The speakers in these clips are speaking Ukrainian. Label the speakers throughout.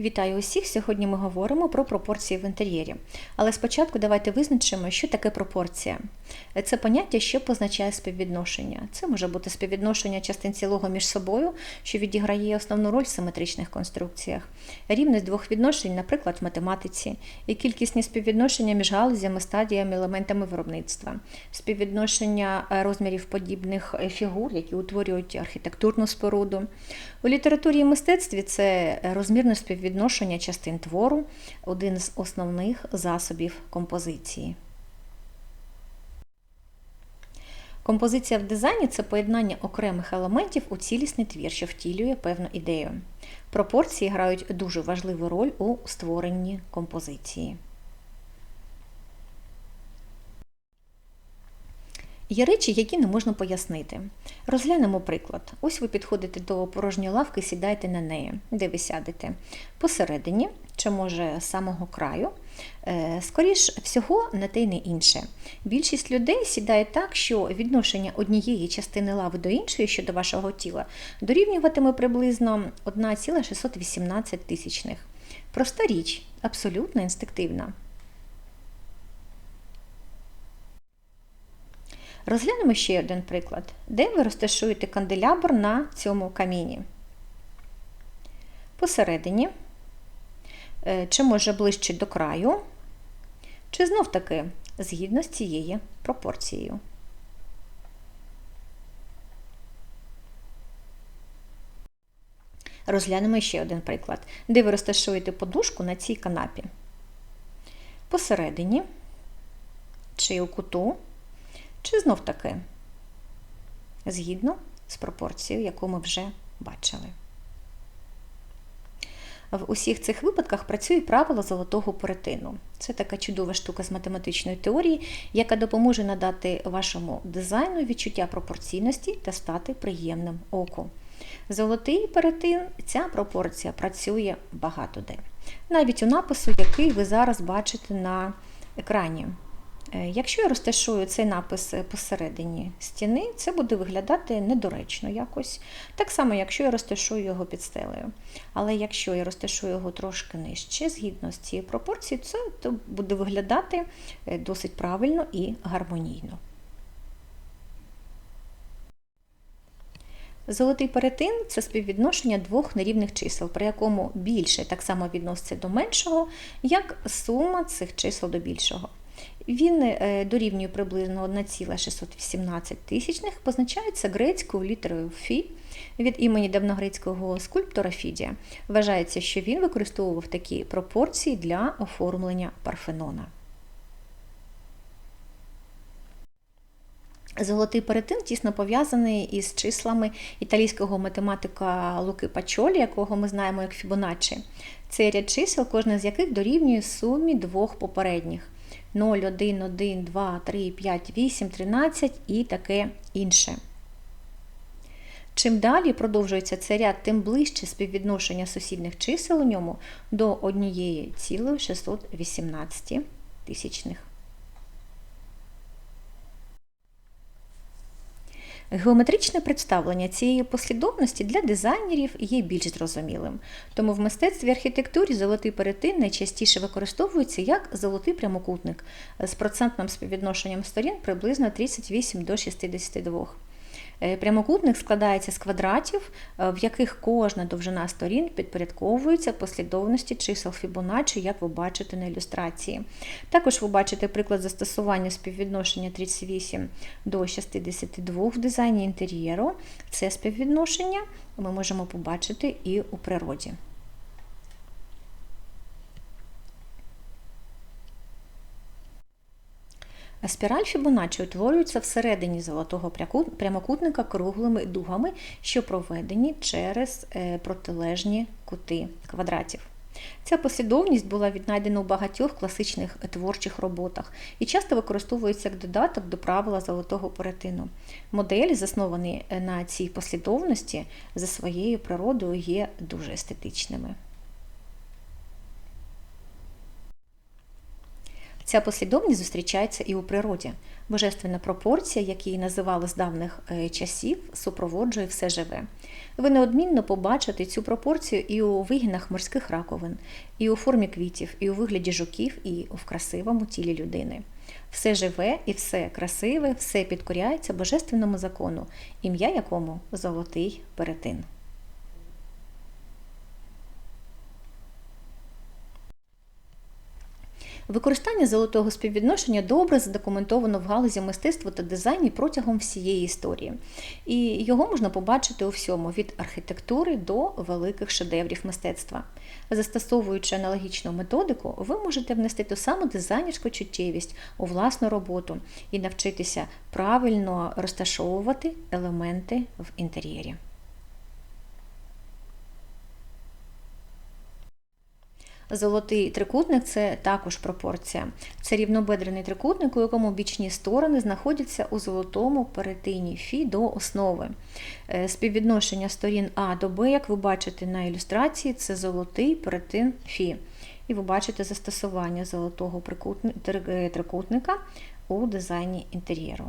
Speaker 1: Вітаю усіх! Сьогодні ми говоримо про пропорції в інтер'єрі. Але спочатку давайте визначимо, що таке пропорція. Це поняття, що позначає співвідношення. Це може бути співвідношення частин цілого між собою, що відіграє основну роль в симетричних конструкціях, рівність двох відношень, наприклад, в математиці, і кількісні співвідношення між галузями, стадіями, елементами виробництва, співвідношення е, розмірів подібних е, фігур, які утворюють архітектурну споруду. У літературі і мистецтві це розмірне співвідношення частин твору, один з основних засобів композиції. Композиція в дизайні це поєднання окремих елементів у цілісний твір, що втілює певну ідею. Пропорції грають дуже важливу роль у створенні композиції. Є речі, які не можна пояснити. Розглянемо приклад. Ось ви підходите до порожньої лавки, сідаєте на неї, де ви сядете. Посередині, чи може з самого краю, е, скоріш всього, на те й не інше. Більшість людей сідає так, що відношення однієї частини лави до іншої щодо вашого тіла дорівнюватиме приблизно 1,618 тисячних. Проста річ, абсолютно інстинктивна. Розглянемо ще один приклад, де ви розташуєте канделябр на цьому каміні. Посередині, е, чи може ближче до краю, чи знов таки згідно з цією пропорцією. Розглянемо ще один приклад, де ви розташуєте подушку на цій канапі. Посередині, чи у куту, чи знов таки згідно з пропорцією, яку ми вже бачили. В усіх цих випадках працює правило золотого перетину. Це така чудова штука з математичної теорії, яка допоможе надати вашому дизайну відчуття пропорційності та стати приємним оку. Золотий перетин, ця пропорція працює багато де. Навіть у напису, який ви зараз бачите на екрані. Е, Якщо я розташую цей напис посередині стіни, це буде виглядати недоречно якось. Так само, якщо я розташую його під стелею. Але якщо я розташую його трошки нижче, згідно з цією пропорцією, це то буде виглядати е, досить правильно і гармонійно. Золотий перетин це співвідношення двох нерівних чисел, при якому більше так само відноситься до меншого, як сума цих чисел до більшого. Він е, дорівнює приблизно 1,618 тисячних, позначається грецькою літерою Фі від імені давногрецького скульптора Фідія. Вважається, що він використовував такі пропорції для оформлення Парфенона. Золотий перетин тісно пов'язаний із числами італійського математика Луки Пачолі, якого ми знаємо як Фібоначчі. Це ряд чисел, кожне з яких дорівнює сумі двох попередніх. 0, 1, 1, 2, 3, 5, 8, 13 і таке інше. Чим далі продовжується цей ряд, тим ближче співвідношення сусідних чисел у ньому до 1,618 тисячних. Геометричне представлення цієї послідовності для дизайнерів є більш зрозумілим, тому в мистецтві архітектурі золотий перетин найчастіше використовується як золотий прямокутник з процентним співвідношенням сторін приблизно 38 до 62. Е, Прямокутник складається з квадратів, е, в яких кожна довжина сторін підпорядковується послідовності чисел Фібоначчі, як ви бачите на ілюстрації. Також ви бачите приклад застосування співвідношення 38 до 62 в дизайні інтер'єру. Це співвідношення ми можемо побачити і у природі. Спіраль Фібоначчі утворюється всередині золотого прямокутника круглими дугами, що проведені через е, протилежні кути квадратів. Ця послідовність була віднайдена у багатьох класичних творчих роботах і часто використовується як додаток до правила золотого перетину. Моделі, засновані на цій послідовності, за своєю природою є дуже естетичними. Ця послідовність зустрічається і у природі. Божественна пропорція, як її називали з давних е, часів, супроводжує все живе. Ви неодмінно побачите цю пропорцію і у вигінах морських раковин, і у формі квітів, і у вигляді жуків, і в красивому тілі людини. Все живе і все красиве, все підкоряється божественному закону, ім'я якому золотий перетин. Використання золотого співвідношення добре задокументовано в галузі мистецтва та дизайні протягом всієї історії. І його можна побачити у всьому від архітектури до великих шедеврів мистецтва. Застосовуючи аналогічну методику, ви можете внести ту саму дизайнерську чуттєвість у власну роботу і навчитися правильно розташовувати елементи в інтер'єрі. Золотий трикутник це також пропорція. Це рівнобедрений трикутник, у якому бічні сторони знаходяться у золотому перетині Фі до основи. Е, співвідношення сторін А до Б, як ви бачите на ілюстрації, це золотий перетин Фі. І ви бачите застосування золотого трикутника у дизайні інтер'єру.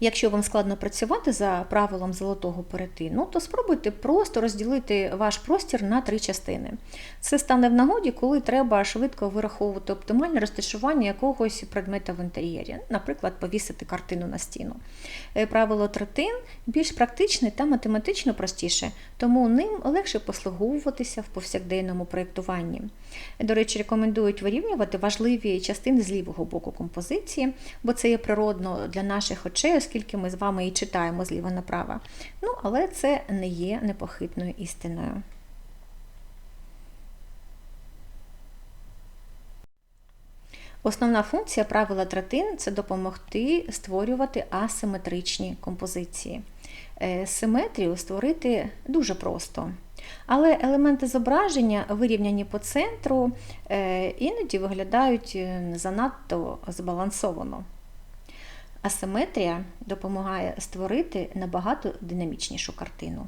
Speaker 1: Якщо вам складно працювати за правилом золотого перетину, то спробуйте просто розділити ваш простір на три частини. Це стане в нагоді, коли треба швидко вираховувати оптимальне розташування якогось предмета в інтер'єрі, наприклад, повісити картину на стіну. Е, правило третин більш практичне та математично простіше, тому ним легше послуговуватися в повсякденному проєктуванні. До речі, рекомендують вирівнювати важливі частини з лівого боку композиції, бо це є природно для наших очей оскільки ми з вами і читаємо зліва направо. Ну, але це не є непохитною істиною. Основна функція правила третин це допомогти створювати асиметричні композиції. Е, симетрію створити дуже просто. Але елементи зображення, вирівняні по центру, е, іноді виглядають е, занадто збалансовано. Асиметрія допомагає створити набагато динамічнішу картину.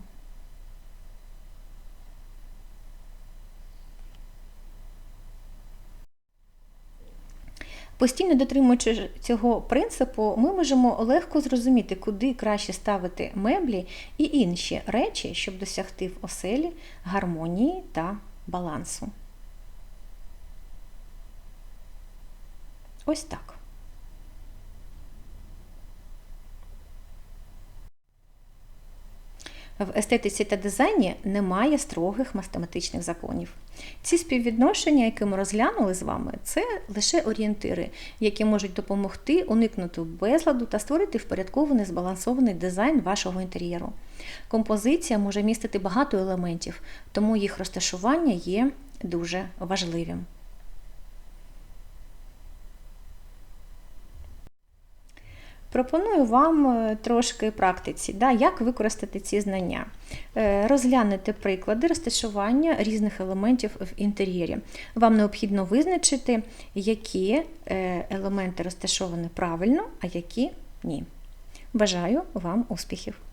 Speaker 1: Постійно дотримуючи цього принципу, ми можемо легко зрозуміти, куди краще ставити меблі і інші речі, щоб досягти в оселі гармонії та балансу. Ось так. В естетиці та дизайні немає строгих математичних законів. Ці співвідношення, які ми розглянули з вами, це лише орієнтири, які можуть допомогти уникнути безладу та створити впорядкований збалансований дизайн вашого інтер'єру. Композиція може містити багато елементів, тому їх розташування є дуже важливим. Пропоную вам е, трошки практиці, да, як використати ці знання. Е, розглянути приклади розташування різних елементів в інтер'єрі. Вам необхідно визначити, які е, елементи розташовані правильно, а які ні. Бажаю вам успіхів!